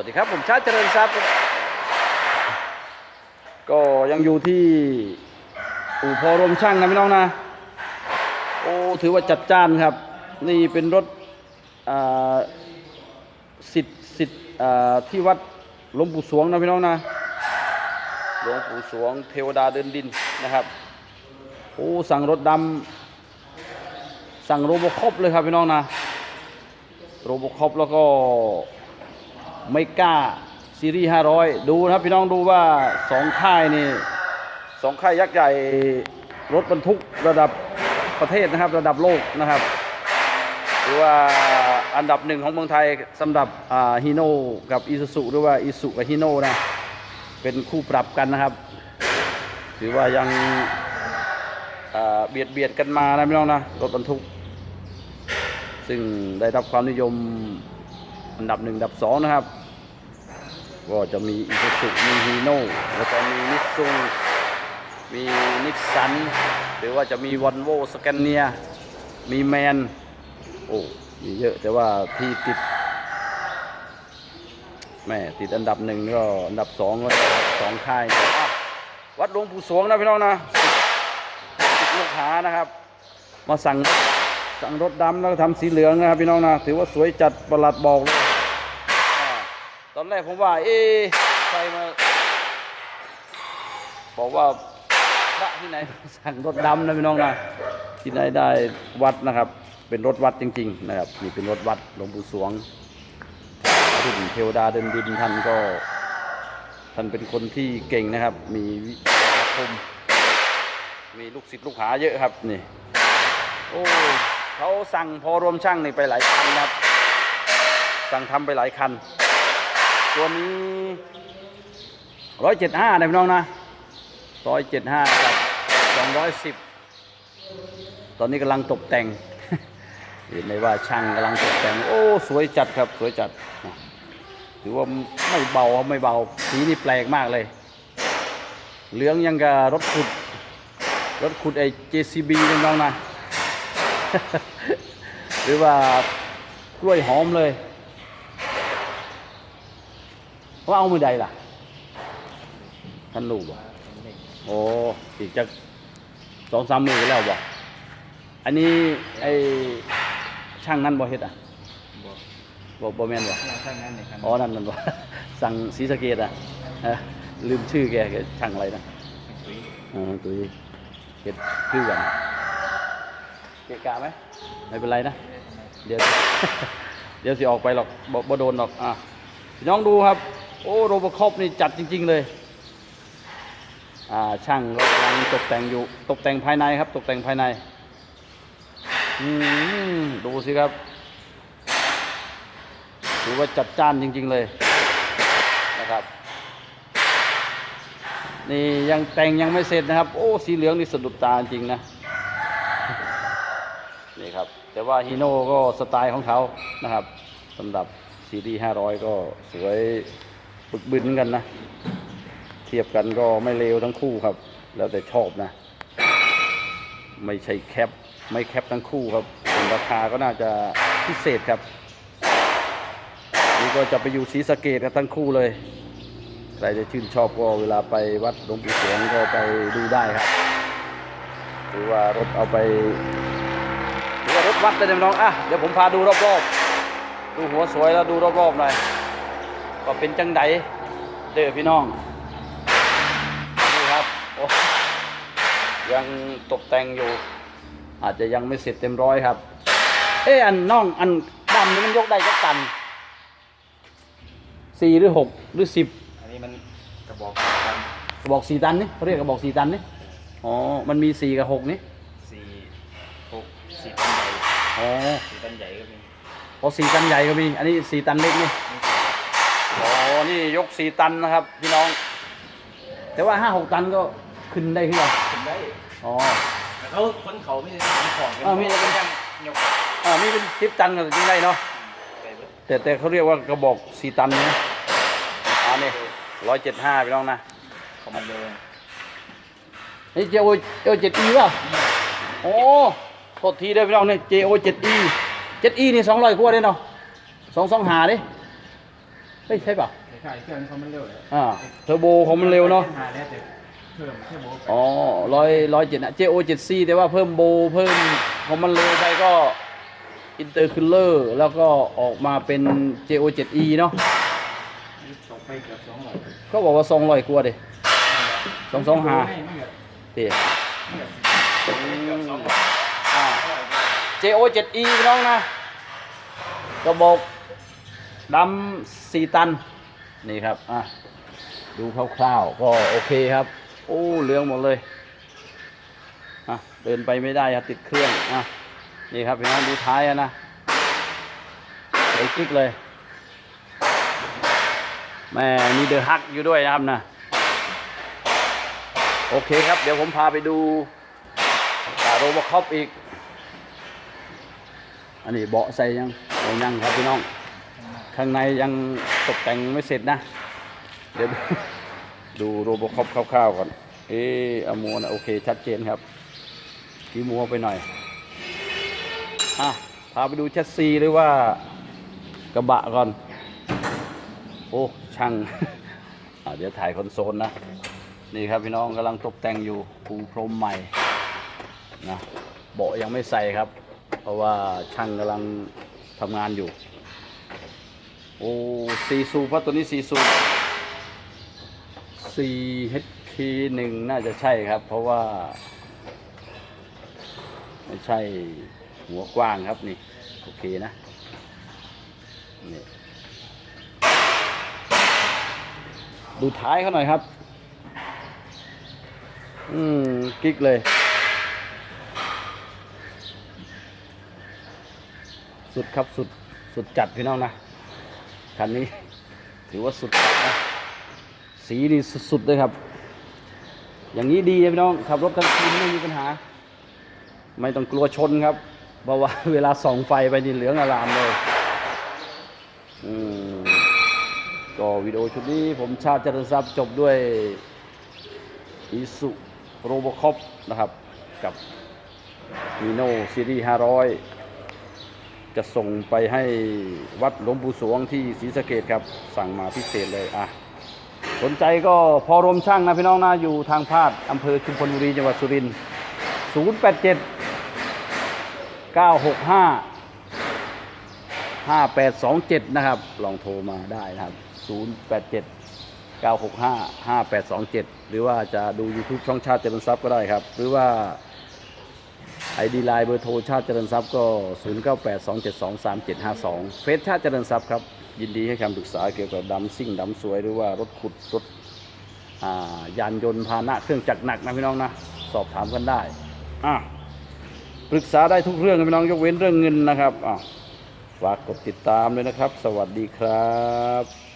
วัสดีครับ ผมชาติเจริญทรัพย์ ก็ยังอยู่ที่อู่พอรวมช่างนะพี่น้องนะ โอ้ถือว่าจัดจ้านครับ นี่เป็นรถสิทธิ์สิทธิ์ที่วัดหลวงปู่สวงนะพี่น้องนะหลวงปู่สวงเทวดาเดินดินนะครับโอ้สั่งรถดำสั่งโรบคอปเลยครับพี่น้องนะโรบคอปแล้วก็ ไม่กล้าซีรีส์500 ดูนะครับพี่น้องดูว่าสองค่ายนี่สองค่ายยักษ์ใหญ่รถบรรทุกระดับประเทศนะครับ ระดับโลกนะครับหรือว่าอันดับหนึ่งของเมืองไทยสำหรับฮีโน่กับอีซูซุหรือว่าอีซูกับฮีโน่นะเป็นคู่ปรับกันนะครับ ถือว่ายังเบียดเบียดกันมานะพี่น้องนะรถบรรทุก ซึ่งได้รับความนิยม อันดับหนึ่งอันดับสองนะครับ ก็จะมีอีซูซุมีฮีโน่แล้วก็มีนิสซุงมีนิสสันหรือว่าจะมีวอลโวสแกนเนียมีแมนโอ้มีเยอะแต่ว่าที่ติดแม่ติดอันดับหนึ่งก็อันดับสองก็สองค่ายวัดหลวงปู่สวงนะพี่น้องนะติดลูกหานะครับ มาสั่งสั่งรถดำแล้วก็ทำสีเหลืองนะครับพี่น้องนะถือว่าสวยจัดประหลัดบอกเลย ตอนแรกผมว่า เอ๊ใครมาบอกว่าพระที่ไหนสั่งรถดำนะพี่น้องนะที่ไหนได้วัดนะครับ เป็นรถวัดจริง ๆ นะครับนี่เป็นรถวัดหลวงปู่สวงรุ่นเทวดาเดินดินท่านก็ ท่านเป็นคนที่เก่งนะครับ มีวิชาคมมีลูกศิษย์ลูกหาเยอะครับนี่โอ้เขาสั่งพอรวมช่างนี่ไปหลายคันนะครับ สั่งทำไปหลายคัน ตัวนี้ร้อยเจ็ดห้านะพี่น้องนะร้อยเจ็ดห้ากับสองร้อยสิบตอนนี้กำลังตกแต่งเห็นไหมว่าช่างกำลังตกแต่ง โอ้สวยจัดครับสวยจัดถือว่าไม่เบาไม่เบาสีนี่แปลกมากเลย เหลืองยังกับรถขุด รถขุดไอ้ JCB น้องๆนะ หรือว่ากล้วยหอมเลย ว่าเอามือใดล่ะ ท่านลูกบ่โอ้อีกจะสองสามมือแล้วบ่อันนี้ไอ้ช่างนั่นบ่เฮ็ดอะบอกบ่บ่แม่นบ่เราช่างงานในคันอ๋อนั่นมันบ่สั่งศรีสะเกดอะเอ้อลืมชื่อแกแกช่างอะไรนะคุยอ๋อตัวนี้เฮ็ดคือกันเกะกะไหมไม่เป็นไรนะ เดี๋ยว เดี๋ยวสิออกไปหรอกบ่บ่โดนหรอก อะพี่น้องดูครับ โอ้โรบคอปนี่จัดจริง ๆ เลย อ่าช่างกำลังตกแต่งอยู่ ตกแต่งภายในครับ ตกแต่งภายใน อืมดูสิครับถือว่าจัดจ้านจริง ๆ เลยนะครับ นี่ยังแต่งยังไม่เสร็จนะครับ โอ้สีเหลืองนี่สะดุดตาจริงนะนี่ครับ แต่ว่าฮีโน่ก็สไตล์ของเขานะครับสำหรับซีรีส์500 ก็สวย ปึกบึนกันนะ เทียบกันก็ไม่เลวทั้งคู่ครับ แล้วแต่ชอบนะ ไม่ใช่แคป ไม่แคปทั้งคู่ครับราคาก็น่าจะพิเศษครับ นี่ก็จะไปอยู่ศรีสะเกดกันทั้งคู่เลย ใครจะชื่นชอบก็เวลาไปวัดหลวงปู่เสวงก็ไปดูได้ครับ หรือว่ารถเอาไปหรือว่ารถวัดเลยนะน้องอะเดี๋ยวผมพาดูรอบๆ ดูหัวสวยแล้วดูรอบๆหน่อย ก็เป็นจังไดเด้อพี่น้องนี่ครับโอ้ยังตกแต่งอยู่ อาจจะยังไม่เสร็จเต็มร้อยครับ เอ้อันน้องอันดำนี่มันยกได้จักตันสี่หรือหกหรือสิบอันนี้มันกระบอกกันกระบอกสี่ตันนี่เขาเรียกกระบอกสี่ตันนี่อ๋อ มันมีสี่กับหกนี่สี่หกสี่ตันใหญ่อ๋อสี่ตันใหญ่ก็มีพอสี่ตันใหญ่ก็มี อันนี้สี่ตันเล็กนี่ อ๋อนี่ยกสี่ตันนะครับ พี่น้อง แต่ว่าห้าหกตันก็ขึ้นได้ขึ้นหรอขึ้นได้อ๋อแต่เขาคนเขาไม่ได้ทำของกันอ่ามีเขาเป็นยังยกอ่ามีเป็นสิบตันก็จริงได้เนาะไปเบิดแต่แต่เขาเรียกว่ากระบอกสี่ตันนะอ่านี่ร้อยเจ็ดห้าพี่น้องนะเขามาเลยนี่เจโอเอเจ็ดอีป่ะโอ้โทษทีด้วยพี่น้องนี่เจโอเจ็ดอีเจ็ดอีนี่สองร้อยกว่าเด้เนาะสองสองหาดิ เฮ้ยใช่ป่ะขายเครื่องเขามันเร็วเลยอ่าเทอร์โบของมันเร็วเนาะหาได้แต่เพิ่มเทอร์โบอ๋อร้อยร้อยเจ็ดนะ JO 7 C แต่ว่าเพิ่มโบเพิ่มของมันเร็วไปก็อินเตอร์คูลเลอร์แล้วก็ออกมาเป็น JO 7 E เนาะตกไปเกือบสองร้อยก็บอกว่าสองร้อยกว่าเด้สองสองห้าเตี๋ยเกือเกือบสองร้อยอ่า JO 7 E พี่น้องนะกระบอก ดำสี่ตัน นี่ครับ อะ ดูคร่าวๆ ก็โอเคครับ โอ้เหลืองหมดเลย อะ เดินไปไม่ได้ครับติดเครื่อง อะ นี่ครับพี่น้องดูท้ายอะนะไอ้กิ๊กเลย แม่มีเดอะฮักอยู่ด้วยนะครับนะ โอเคครับ เดี๋ยวผมพาไปดูโรบอคอปอีก อันนี้เบาะใส่ยังยังครับพี่น้อง ข้างในยังตกแต่งไม่เสร็จนะ เดี๋ยวดูโรบอคอปคร่าวๆก่อน เอออมัวนะโอเค ชัดเจนครับขี้มัวไปหน่อย อะ พาไปดูแชสซีหรือว่ากระบะก่อน โอ้ช่างเดี๋ยวถ่ายคอนโซลนะ นี่ครับพี่น้องกำลังตกแต่งอยู่ปูพรมใหม่นะเบาะยังไม่ใส่ครับ เพราะว่าช่างกำลังทำงานอยู่ โอ้ซีซูเพราะตัวนี้ซีซู 4HK หนึ่งน่าจะใช่ครับ เพราะว่า ไม่ใช่หัวกว้างครับนี่ โอเคนะนี่ดูท้ายเขาหน่อยครับ อืม กิ๊กเลย สุดครับสุดสุดจัดพี่น้องนะ คันนี้ ถือว่าสุดจัดนะสีนี่สุดๆเลยครับ อย่างนี้ดีนะพี่น้องขับรถกลางคืนไม่มีปัญหา ไม่ต้องกลัวชนครับเพราะว่าเวลาส่องไฟไปนี่เหลืองอารามเลยอืมก็วิดีโอชุดนี้ผมชาติจริญทรัพย์จบด้วยอีสุโรบคอปนะครับ กับมีโนซีรีส์500 จะส่งไปให้วัดหลวงปู่สวงที่ศรีสะเกดครับ สั่งมาพิเศษเลยอะสนใจก็พอรมช่างนะพี่น้องนะอยู่ทางพาดอำเภอชุมพลบุรีจังหวัดสุรินทร์087 965 5827 นะครับ ลองโทรมาได้นะครับ 087 965 5827 หรือว่าจะดู YouTube ช่องชาติเจริญทรัพย์ก็ได้ครับ หรือว่า ID ไลน์เบอร์โทรชาติเจริญทรัพย์ก็ 0982723752 เฟซชาติเจริญทรัพย์ครับ ยินดีให้คำปรึกษาเกี่ยวกับดำซิ่งดำสวยหรือว่ารถขุดรถยานยนต์พาหนะเครื่องจักรหนักนะพี่น้องนะ สอบถามกันได้อะปรึกษาได้ทุกเรื่องนะพี่น้องยกเว้นเรื่องเงินนะครับอะฝากกดติดตามเลยนะครับ สวัสดีครับ